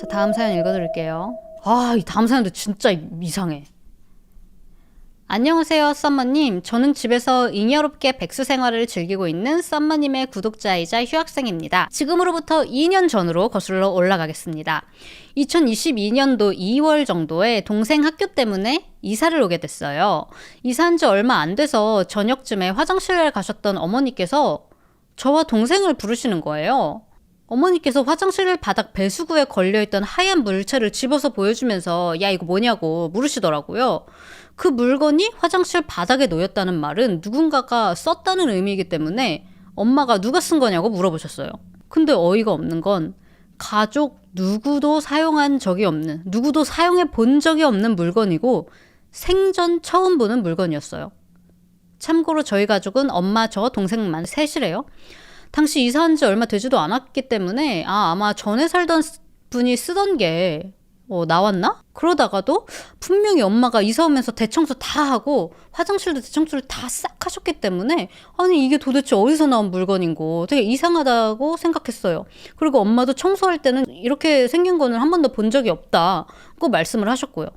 자, 다음 사연 읽어드릴게요. 아, 이 다음 사연도 진짜 이상해. 안녕하세요, 썸머님. 저는 집에서 잉여롭게 백수 생활을 즐기고 있는 썸머님의 구독자이자 휴학생입니다. 지금으로부터 2년 전으로 거슬러 올라가겠습니다. 2022년도 2월 정도에 동생 학교 때문에 이사를 오게 됐어요. 이사한 지 얼마 안 돼서 저녁쯤에 화장실에 가셨던 어머니께서 저와 동생을 부르시는 거예요. 어머니께서 화장실 바닥 배수구에 걸려있던 하얀 물체를 집어서 보여주면서 야 이거 뭐냐고 물으시더라고요. 그 물건이 화장실 바닥에 놓였다는 말은 누군가가 썼다는 의미이기 때문에 엄마가 누가 쓴 거냐고 물어보셨어요. 근데 어이가 없는 건 가족 누구도 사용한 적이 없는, 누구도 사용해 본 적이 없는 물건이고 생전 처음 보는 물건이었어요. 참고로 저희 가족은 엄마, 저, 동생만 셋이래요. 당시 이사한 지 얼마 되지도 않았기 때문에 아 아마 전에 살던 분이 쓰던 게 어, 나왔나? 그러다가도 분명히 엄마가 이사 오면서 대청소 다 하고 화장실도 대청소를 다 싹 하셨기 때문에 아니 이게 도대체 어디서 나온 물건인고 되게 이상하다고 생각했어요. 그리고 엄마도 청소할 때는 이렇게 생긴 거는 한 번도 본 적이 없다고 말씀을 하셨고요.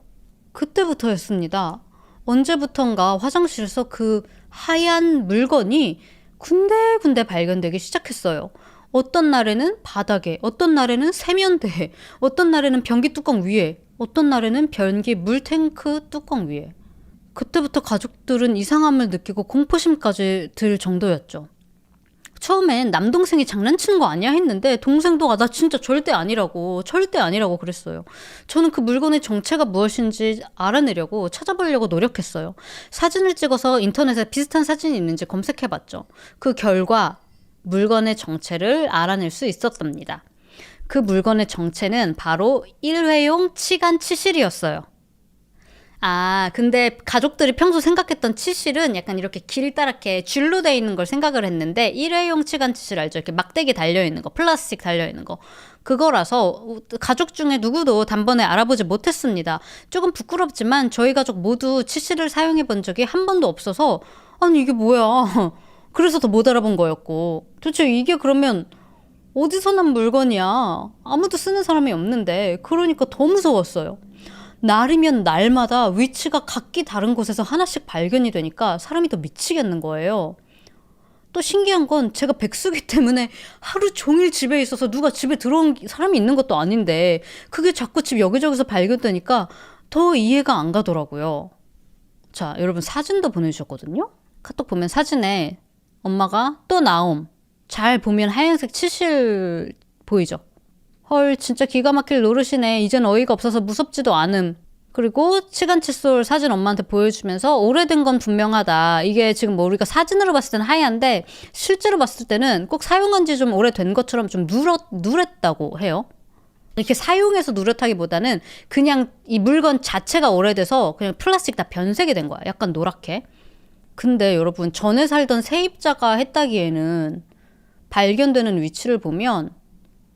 그때부터였습니다. 언제부턴가 화장실에서 그 하얀 물건이 군데군데 발견되기 시작했어요. 어떤 날에는 바닥에, 어떤 날에는 세면대에, 어떤 날에는 변기 뚜껑 위에, 어떤 날에는 변기 물탱크 뚜껑 위에. 그때부터 가족들은 이상함을 느끼고 공포심까지 들 정도였죠. 처음엔 남동생이 장난치는 거 아니야 했는데 동생도 아, 나 진짜 절대 아니라고 절대 아니라고 그랬어요. 저는 그 물건의 정체가 무엇인지 알아내려고 찾아보려고 노력했어요. 사진을 찍어서 인터넷에 비슷한 사진이 있는지 검색해봤죠. 그 결과 물건의 정체를 알아낼 수 있었답니다. 그 물건의 정체는 바로 일회용 치간 치실이었어요. 아, 근데 가족들이 평소 생각했던 치실은 약간 이렇게 길다랗게 줄로 돼 있는 걸 생각을 했는데 일회용 치간 치실 알죠? 이렇게 막대기 달려 있는 거, 플라스틱 달려 있는 거. 그거라서 가족 중에 누구도 단번에 알아보지 못했습니다. 조금 부끄럽지만 저희 가족 모두 치실을 사용해 본 적이 한 번도 없어서 아니 이게 뭐야? 그래서 더 못 알아본 거였고 도대체 이게 그러면 어디서 난 물건이야? 아무도 쓰는 사람이 없는데 그러니까 더 무서웠어요. 날이면 날마다 위치가 각기 다른 곳에서 하나씩 발견이 되니까 사람이 더 미치겠는 거예요. 또 신기한 건 제가 백수기 때문에 하루 종일 집에 있어서 누가 집에 들어온 사람이 있는 것도 아닌데 그게 자꾸 집 여기저기서 발견되니까 더 이해가 안 가더라고요. 자, 여러분 사진도 보내주셨거든요? 카톡 보면 사진에 엄마가 또 나옴. 잘 보면 하얀색 치실 보이죠? 헐, 진짜 기가 막힐 노릇이네. 이젠 어이가 없어서 무섭지도 않음. 그리고 치간 칫솔 사진 엄마한테 보여주면서 오래된 건 분명하다. 이게 지금 뭐 우리가 사진으로 봤을 때는 하얀데 실제로 봤을 때는 꼭 사용한 지 좀 오래된 것처럼 좀 누렇, 누랬다고 해요. 이렇게 사용해서 누렇다기보다는 그냥 이 물건 자체가 오래돼서 그냥 플라스틱 다 변색이 된 거야. 약간 노랗게. 근데 여러분 전에 살던 세입자가 했다기에는 발견되는 위치를 보면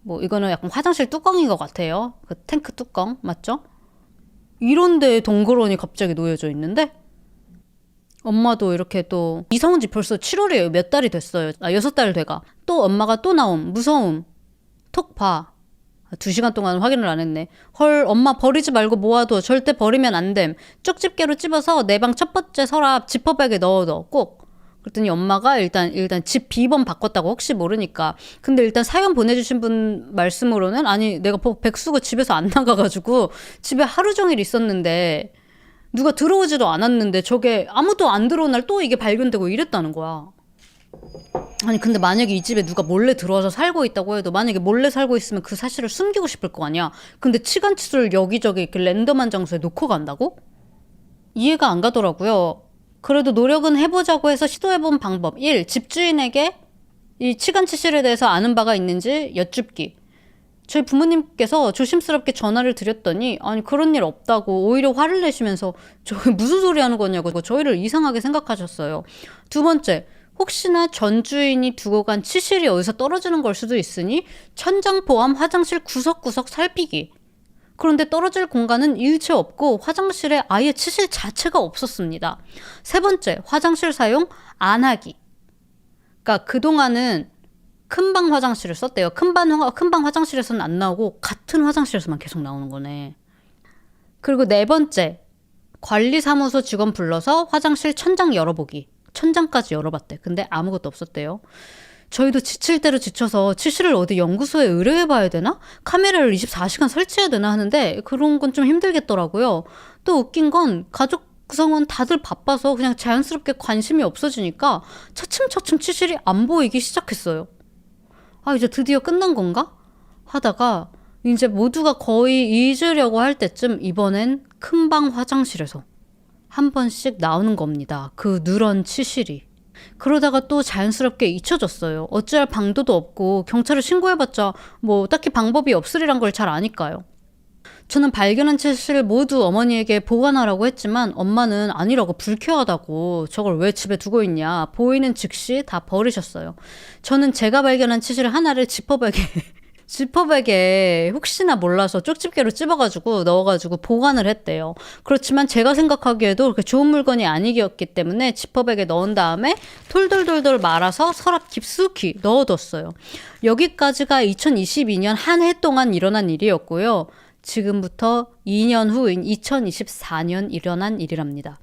뭐 이거는 약간 화장실 뚜껑인 것 같아요. 그 탱크 뚜껑 맞죠? 이런데 동그러니 갑자기 놓여져 있는데 엄마도 이렇게 또 이성은 지 벌써 7월이에요. 몇 달이 됐어요. 아 여섯 달 돼가. 또 엄마가 또 나옴. 무서움. 톡 봐. 두 시간 동안 확인을 안 했네. 헐, 엄마 버리지 말고 모아둬. 절대 버리면 안 됨. 쪽집게로 찝어서 내 방 첫 번째 서랍 지퍼백에 넣어둬. 꼭. 그랬더니 엄마가 일단 일단 집 비번 바꿨다고 혹시 모르니까 근데 일단 사연 보내주신 분 말씀으로는 아니 내가 백수가 집에서 안 나가가지고 집에 하루 종일 있었는데 누가 들어오지도 않았는데 저게 아무도 안 들어온 날 또 이게 발견되고 이랬다는 거야. 아니 근데 만약에 이 집에 누가 몰래 들어와서 살고 있다고 해도 만약에 몰래 살고 있으면 그 사실을 숨기고 싶을 거 아니야. 근데 치간칫솔 여기저기 이렇게 랜덤한 장소에 놓고 간다고? 이해가 안 가더라고요. 그래도 노력은 해보자고 해서 시도해본 방법 1. 집주인에게 이 치간치실에 대해서 아는 바가 있는지 여쭙기. 저희 부모님께서 조심스럽게 전화를 드렸더니 아니 그런 일 없다고 오히려 화를 내시면서 저 무슨 소리 하는 거냐고 저희를 이상하게 생각하셨어요. 두 번째 혹시나 전 주인이 두고 간 치실이 어디서 떨어지는 걸 수도 있으니 천장 포함 화장실 구석구석 살피기. 그런데 떨어질 공간은 일체 없고 화장실에 아예 치실 자체가 없었습니다. 세 번째, 화장실 사용 안 하기. 그러니까 그동안은 큰 방 화장실을 썼대요. 큰방 큰방 화장실에서는 안 나오고 같은 화장실에서만 계속 나오는 거네. 그리고 네 번째 관리사무소 직원 불러서 화장실 천장 열어보기. 천장까지 열어봤대. 근데 아무것도 없었대요. 저희도 지칠 대로 지쳐서 치실을 어디 연구소에 의뢰해봐야 되나? 카메라를 24시간 설치해야 되나 하는데 그런 건 좀 힘들겠더라고요. 또 웃긴 건 가족 구성원 다들 바빠서 그냥 자연스럽게 관심이 없어지니까 차츰차츰 치실이 안 보이기 시작했어요. 아, 이제 드디어 끝난 건가? 하다가 이제 모두가 거의 잊으려고 할 때쯤 이번엔 큰 방 화장실에서 한 번씩 나오는 겁니다. 그 누런 치실이. 그러다가 또 자연스럽게 잊혀졌어요. 어찌할 방도도 없고 경찰에 신고해봤자 뭐 딱히 방법이 없으리란 걸 잘 아니까요. 저는 발견한 치실을 모두 어머니에게 보관하라고 했지만 엄마는 아니라고 불쾌하다고 저걸 왜 집에 두고 있냐 보이는 즉시 다 버리셨어요. 저는 제가 발견한 치실 하나를 지퍼백에 지퍼백에 혹시나 몰라서 쪽집게로 찝어가지고 넣어가지고 보관을 했대요. 그렇지만 제가 생각하기에도 그렇게 좋은 물건이 아니었기 때문에 지퍼백에 넣은 다음에 톨돌돌돌 말아서 서랍 깊숙이 넣어뒀어요. 여기까지가 2022년 한 해 동안 일어난 일이었고요. 지금부터 2년 후인 2024년 일어난 일이랍니다.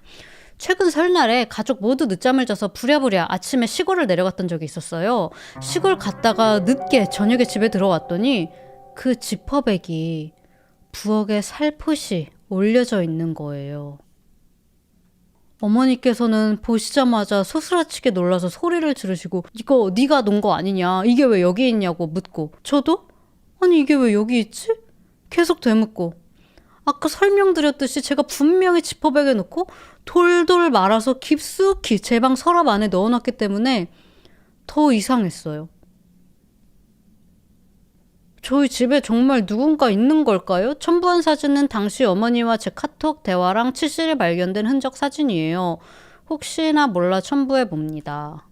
최근 설날에 가족 모두 늦잠을 자서 부랴부랴 아침에 시골을 내려갔던 적이 있었어요. 시골 갔다가 늦게 저녁에 집에 들어왔더니 그 지퍼백이 부엌에 살포시 올려져 있는 거예요. 어머니께서는 보시자마자 소스라치게 놀라서 소리를 지르시고 이거 네가 놓은 거 아니냐 이게 왜 여기 있냐고 묻고 저도 아니 이게 왜 여기 있지? 계속 되묻고 아까 설명드렸듯이 제가 분명히 지퍼백에 넣고 돌돌 말아서 깊숙이 제 방 서랍 안에 넣어놨기 때문에 더 이상했어요. 저희 집에 정말 누군가 있는 걸까요? 첨부한 사진은 당시 어머니와 제 카톡 대화랑 치실이 발견된 흔적 사진이에요. 혹시나 몰라 첨부해 봅니다.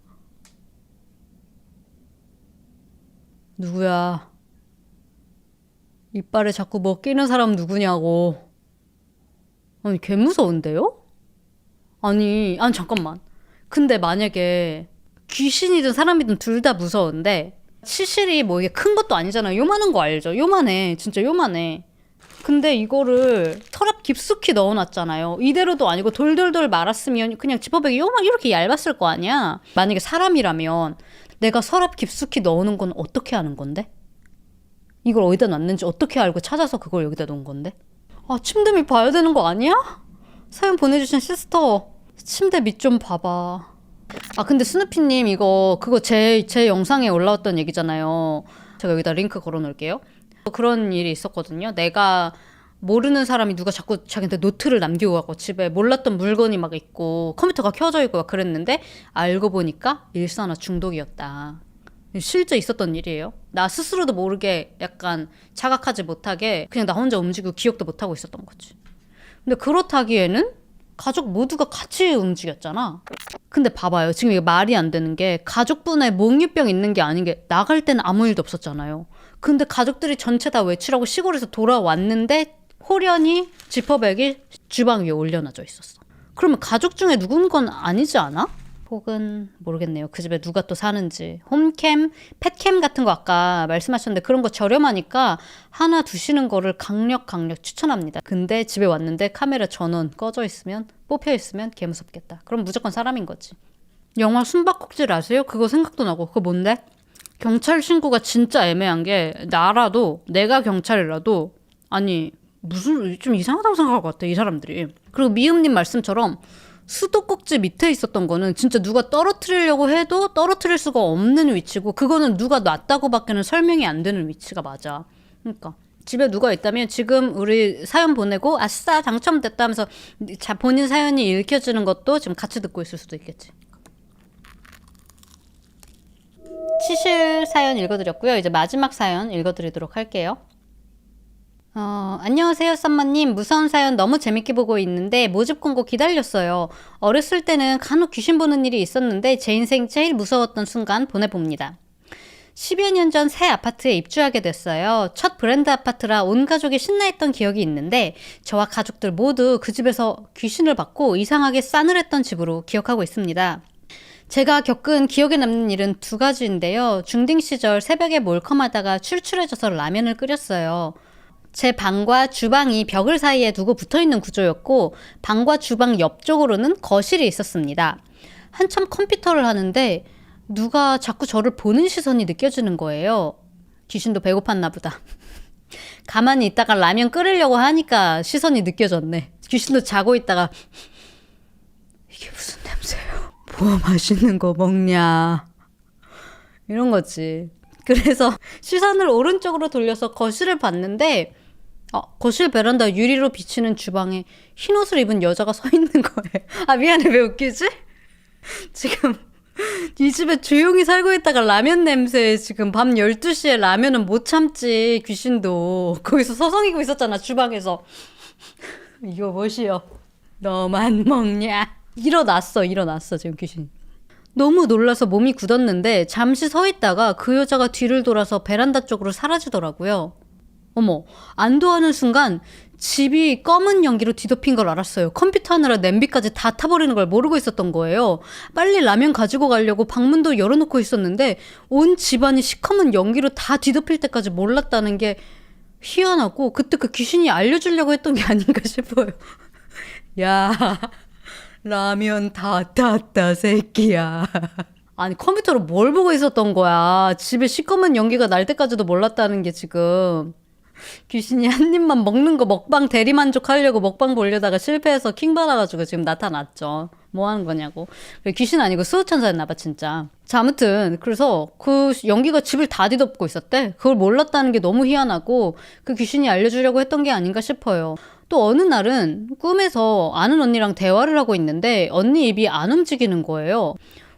누구야? 이빨에 자꾸 먹기는 사람 누구냐고. 아니, 개 무서운데요? 아니, 아니, 잠깐만. 근데 만약에 귀신이든 사람이든 둘 다 무서운데, 치실이 뭐 이게 큰 것도 아니잖아요. 요만한 거 알죠? 요만해. 진짜 요만해. 근데 이거를 서랍 깊숙이 넣어놨잖아요. 이대로도 아니고 돌돌돌 말았으면 그냥 지퍼백이 요만 이렇게 얇았을 거 아니야. 만약에 사람이라면 내가 서랍 깊숙이 넣어놓은 건 어떻게 하는 건데? 이걸 어디다 놨는지 어떻게 알고 찾아서 그걸 여기다 놓은 건데? 아, 침대 밑 봐야 되는 거 아니야? 사연 보내주신 시스터, 침대 밑 좀 봐봐. 아, 근데 스누피님, 이거, 그거 제, 제 영상에 올라왔던 얘기잖아요. 제가 여기다 링크 걸어 놓을게요. 그런 일이 있었거든요. 내가 모르는 사람이 누가 자꾸 자기한테 노트를 남기고 가고 집에 몰랐던 물건이 막 있고 컴퓨터가 켜져 있고 막 그랬는데 알고 보니까 일산화 중독이었다. 실제 있었던 일이에요. 나 스스로도 모르게 약간 자각하지 못하게 그냥 나 혼자 움직이고 기억도 못하고 있었던 거지. 근데 그렇다기에는 가족 모두가 같이 움직였잖아. 근데 봐봐요. 지금 이게 말이 안 되는 게 가족분에 몽유병 있는 게 아닌 게 나갈 때는 아무 일도 없었잖아요. 근데 가족들이 전체 다 외출하고 시골에서 돌아왔는데 호련히 지퍼백이 주방 위에 올려놔져 있었어. 그러면 가족 중에 누군 건 아니지 않아? 혹은 모르겠네요. 그 집에 누가 또 사는지. 홈캠, 펫캠 같은 거 아까 말씀하셨는데 그런 거 저렴하니까 하나 두시는 거를 강력 강력 추천합니다. 근데 집에 왔는데 카메라 전원 꺼져 있으면 뽑혀 있으면 개 무섭겠다. 그럼 무조건 사람인 거지. 영화 숨바꼭질 아세요? 그거 생각도 나고 그거 뭔데? 경찰 신고가 진짜 애매한 게 나라도 내가 경찰이라도 아니 무슨 좀 이상하다고 생각할 것 같아 이 사람들이. 그리고 미음님 말씀처럼 수도꼭지 밑에 있었던 거는 진짜 누가 떨어뜨리려고 해도 떨어뜨릴 수가 없는 위치고 그거는 누가 놨다고밖에는 설명이 안 되는 위치가 맞아. 그러니까 집에 누가 있다면 지금 우리 사연 보내고 아싸 당첨됐다 하면서 자 본인 사연이 읽혀지는 것도 지금 같이 듣고 있을 수도 있겠지. 치실 사연 읽어드렸고요. 이제 마지막 사연 읽어드리도록 할게요. 어, 안녕하세요, 썸마님. 무서운 사연 너무 재밌게 보고 있는데 모집 공고 기다렸어요. 어렸을 때는 간혹 귀신 보는 일이 있었는데 제 인생 제일 무서웠던 순간 보내봅니다. 10여 년 전 새 아파트에 입주하게 됐어요. 첫 브랜드 아파트라 온 가족이 신나했던 기억이 있는데 저와 가족들 모두 그 집에서 귀신을 받고 이상하게 싸늘했던 집으로 기억하고 있습니다. 제가 겪은 기억에 남는 일은 두 가지인데요. 중딩 시절 새벽에 몰컴하다가 출출해져서 라면을 끓였어요. 제 방과 주방이 벽을 사이에 두고 붙어 있는 구조였고, 방과 주방 옆쪽으로는 거실이 있었습니다. 한참 컴퓨터를 하는데, 누가 자꾸 저를 보는 시선이 느껴지는 거예요. 귀신도 배고팠나 보다. 가만히 있다가 라면 끓이려고 하니까 시선이 느껴졌네. 귀신도 자고 있다가, 이게 무슨 냄새예요? 뭐 맛있는 거 먹냐. 이런 거지. 그래서 시선을 오른쪽으로 돌려서 거실을 봤는데, 어, 거실 베란다 유리로 비치는 주방에 흰 옷을 입은 여자가 서 있는 거예요. 아, 미안해. 왜 웃기지? 지금 이 집에 조용히 살고 있다가 라면 냄새에 지금 밤 12시에 라면은 못 참지. 귀신도. 거기서 서성이고 있었잖아. 주방에서. 이거 뭐시여? 너만 먹냐? 일어났어. 일어났어. 지금 귀신. 너무 놀라서 몸이 굳었는데 잠시 서 있다가 그 여자가 뒤를 돌아서 베란다 쪽으로 사라지더라고요. 어머, 안도하는 순간 집이 검은 연기로 뒤덮인 걸 알았어요. 컴퓨터 하느라 냄비까지 다 타버리는 걸 모르고 있었던 거예요. 빨리 라면 가지고 가려고 방문도 열어놓고 있었는데 온 집안이 시커먼 연기로 다 뒤덮일 때까지 몰랐다는 게 희한하고 그때 그 귀신이 알려주려고 했던 게 아닌가 싶어요. 야, 라면 다 탔다, 새끼야. 아니, 컴퓨터로 뭘 보고 있었던 거야. 집에 시꺼먼 연기가 날 때까지도 몰랐다는 게 지금. 귀신이 한 입만 먹는 거 먹방 대리만족 하려고 먹방 보려다가 실패해서 킹 받아가지고 지금 나타났죠. 뭐 하는 거냐고. 귀신 아니고 수호천사였나봐, 진짜. 자, 아무튼, 그래서 그 연기가 집을 다 뒤덮고 있었대. 그걸 몰랐다는 게 너무 희한하고 그 귀신이 알려주려고 했던 게 아닌가 싶어요. 또 어느 날은 꿈에서 아는 언니랑 대화를 하고 있는데 언니 입이 안 움직이는 거예요.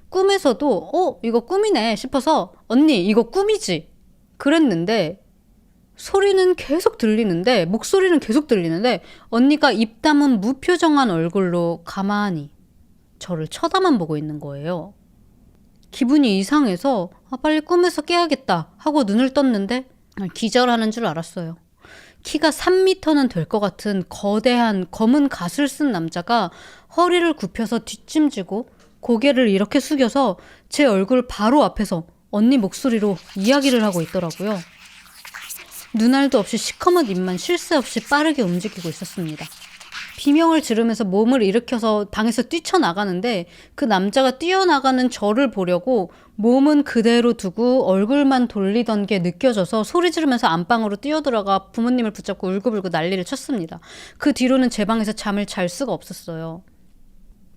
꿈에서도, 어, 이거 꿈이네 싶어서 언니, 이거 꿈이지? 그랬는데 소리는 계속 들리는데 목소리는 계속 들리는데 언니가 입 다문 무표정한 얼굴로 가만히 저를 쳐다만 보고 있는 거예요. 기분이 이상해서 아, 빨리 꿈에서 깨야겠다 하고 눈을 떴는데 기절하는 줄 알았어요. 키가 3미터는 될 것 같은 거대한 검은 갓을 쓴 남자가 허리를 굽혀서 뒷짐지고 고개를 이렇게 숙여서 제 얼굴 바로 앞에서 언니 목소리로 이야기를 하고 있더라고요. 눈알도 없이 시커먼 입만 쉴 새 없이 빠르게 움직이고 있었습니다. 비명을 지르면서 몸을 일으켜서 방에서 뛰쳐나가는데 그 남자가 뛰어나가는 저를 보려고 몸은 그대로 두고 얼굴만 돌리던 게 느껴져서 소리 지르면서 안방으로 뛰어들어가 부모님을 붙잡고 울고불고 난리를 쳤습니다. 그 뒤로는 제 방에서 잠을 잘 수가 없었어요.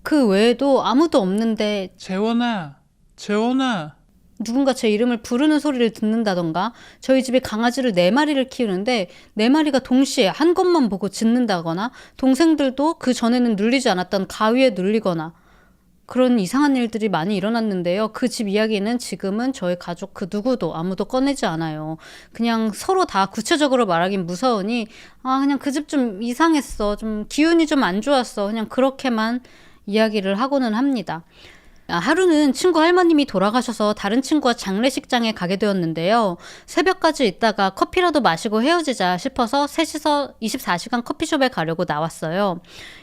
그 외에도 아무도 없는데 재원아, 재원아. 누군가 제 이름을 부르는 소리를 듣는다던가 저희 집에 강아지를 네 마리를 키우는데 네 마리가 동시에 한 것만 보고 짖는다거나 동생들도 그 전에는 눌리지 않았던 가위에 눌리거나 그런 이상한 일들이 많이 일어났는데요. 그 집 이야기는 지금은 저희 가족 그 누구도 아무도 꺼내지 않아요. 그냥 서로 다 구체적으로 말하긴 무서우니 아 그냥 그 집 좀 이상했어. 좀 기운이 좀 안 좋았어. 그냥 그렇게만 이야기를 하고는 합니다. 아, 하루는 친구 할머님이 돌아가셔서 다른 친구와 장례식장에 가게 되었는데요. 새벽까지 있다가 커피라도 마시고 헤어지자 싶어서 셋이서 24시간 커피숍에 가려고 나왔어요.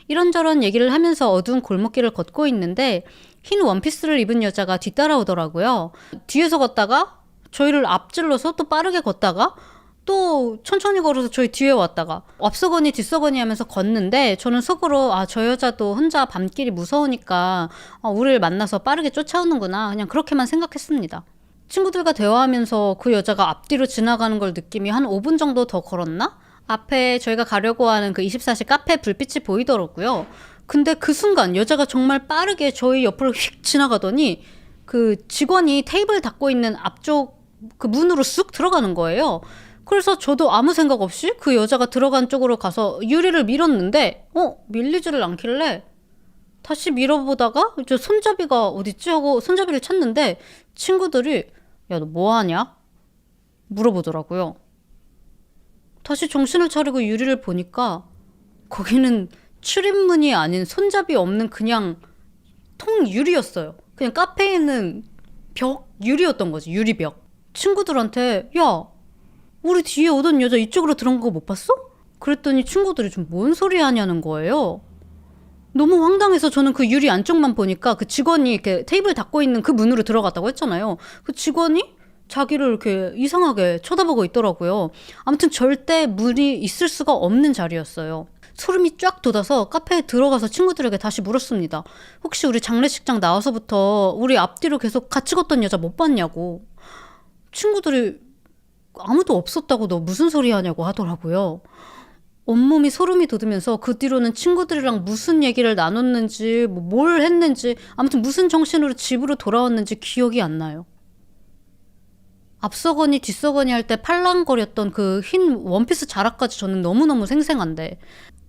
이런저런 얘기를 하면서 어두운 골목길을 걷고 있는데 흰 원피스를 입은 여자가 뒤따라오더라고요. 뒤에서 걷다가 저희를 앞질러서 또 빠르게 걷다가 또 천천히 걸어서 저희 뒤에 왔다가 앞서거니 뒤서거니 하면서 걷는데 저는 속으로 아 저 여자도 혼자 밤길이 무서우니까 아, 우리를 만나서 빠르게 쫓아오는구나 그냥 그렇게만 생각했습니다. 친구들과 대화하면서 그 여자가 앞뒤로 지나가는 걸 느낌이 한 5분 정도 더 걸었나? 앞에 저희가 가려고 하는 그 24시 카페 불빛이 보이더라고요. 근데 그 순간 여자가 정말 빠르게 저희 옆으로 휙 지나가더니 그 직원이 테이블 닫고 있는 앞쪽 그 문으로 쑥 들어가는 거예요. 그래서 저도 아무 생각 없이 그 여자가 들어간 쪽으로 가서 유리를 밀었는데, 어, 밀리지를 않길래 다시 밀어보다가 이제 손잡이가 어딨지 하고 손잡이를 찾는데 친구들이 야, 너 뭐 하냐? 물어보더라고요. 다시 정신을 차리고 유리를 보니까 거기는 출입문이 아닌 손잡이 없는 그냥 통 유리였어요. 그냥 카페에 있는 벽 유리였던 거지, 유리벽. 친구들한테 야, 우리 뒤에 오던 여자 이쪽으로 들어간 거못 봤어? 그랬더니 친구들이 좀 뭔 소리 하냐는 거예요. 너무 황당해서 저는 그 유리 안쪽만 보니까 그 직원이 이렇게 테이블 닫고 있는 그 문으로 들어갔다고 했잖아요. 그 직원이 자기를 이렇게 이상하게 쳐다보고 있더라고요. 아무튼 절대 문이 있을 수가 없는 자리였어요. 소름이 쫙 돋아서 카페에 들어가서 친구들에게 다시 물었습니다. 혹시 우리 장례식장 나와서부터 우리 앞뒤로 계속 같이 걷던 여자 못 봤냐고. 친구들이 아무도 없었다고 너 무슨 소리 하냐고 하더라고요. 온몸이 소름이 돋으면서 그 뒤로는 친구들이랑 무슨 얘기를 나눴는지, 뭐 뭘 했는지, 아무튼 무슨 정신으로 집으로 돌아왔는지 기억이 안 나요. 앞서거니 뒤서거니 할 때 팔랑거렸던 그 흰 원피스 자락까지 저는 너무너무 생생한데,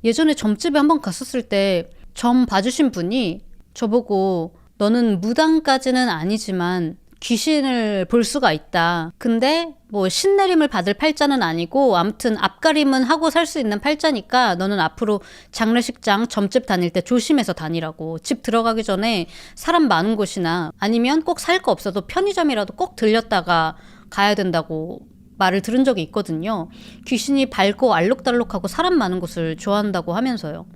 예전에 점집에 한번 갔었을 때 점 봐주신 분이 저보고 너는 무당까지는 아니지만 귀신을 볼 수가 있다. 근데 뭐 신내림을 받을 팔자는 아니고 아무튼 앞가림은 하고 살 수 있는 팔자니까 너는 앞으로 장례식장 점집 다닐 때 조심해서 다니라고. 집 들어가기 전에 사람 많은 곳이나 아니면 꼭 살 거 없어도 편의점이라도 꼭 들렸다가 가야 된다고 말을 들은 적이 있거든요. 귀신이 밝고 알록달록하고 사람 많은 곳을 좋아한다고 하면서요.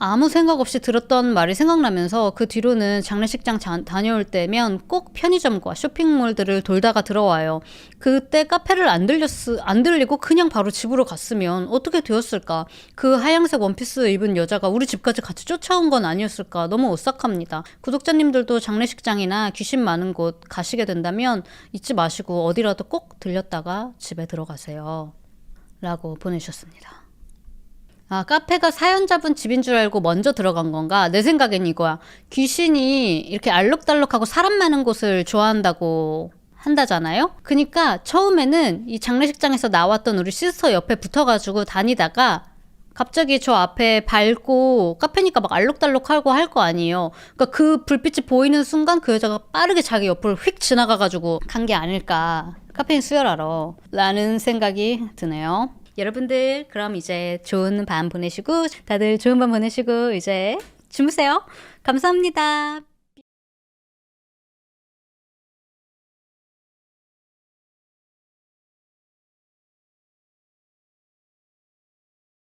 아무 생각 없이 들었던 말이 생각나면서 그 뒤로는 장례식장 자- 다녀올 때면 꼭 편의점과 쇼핑몰들을 돌다가 들어와요. 그때 카페를 안 들렸 안 들리고 그냥 바로 집으로 갔으면 어떻게 되었을까? 그 하얀색 원피스 입은 여자가 우리 집까지 같이 쫓아온 건 아니었을까? 너무 오싹합니다. 구독자님들도 장례식장이나 귀신 많은 곳 가시게 된다면 잊지 마시고 어디라도 꼭 들렸다가 집에 들어가세요. 라고 보내주셨습니다. 아, 카페가 사연자분 집인 줄 알고 먼저 들어간 건가? 내 생각엔 이거야. 귀신이 이렇게 알록달록하고 사람 많은 곳을 좋아한다고 한다잖아요? 그니까 처음에는 이 장례식장에서 나왔던 우리 시스터 옆에 붙어가지고 다니다가 갑자기 저 앞에 밝고 카페니까 막 알록달록하고 할 거 아니에요. 그러니까 그 불빛이 보이는 순간 그 여자가 빠르게 자기 옆을 휙 지나가가지고 간 게 아닐까. 카페인 수혈하러. 라는 생각이 드네요. 여러분들 그럼 이제 좋은 밤 보내시고 다들 좋은 밤 보내시고 이제 주무세요. 감사합니다.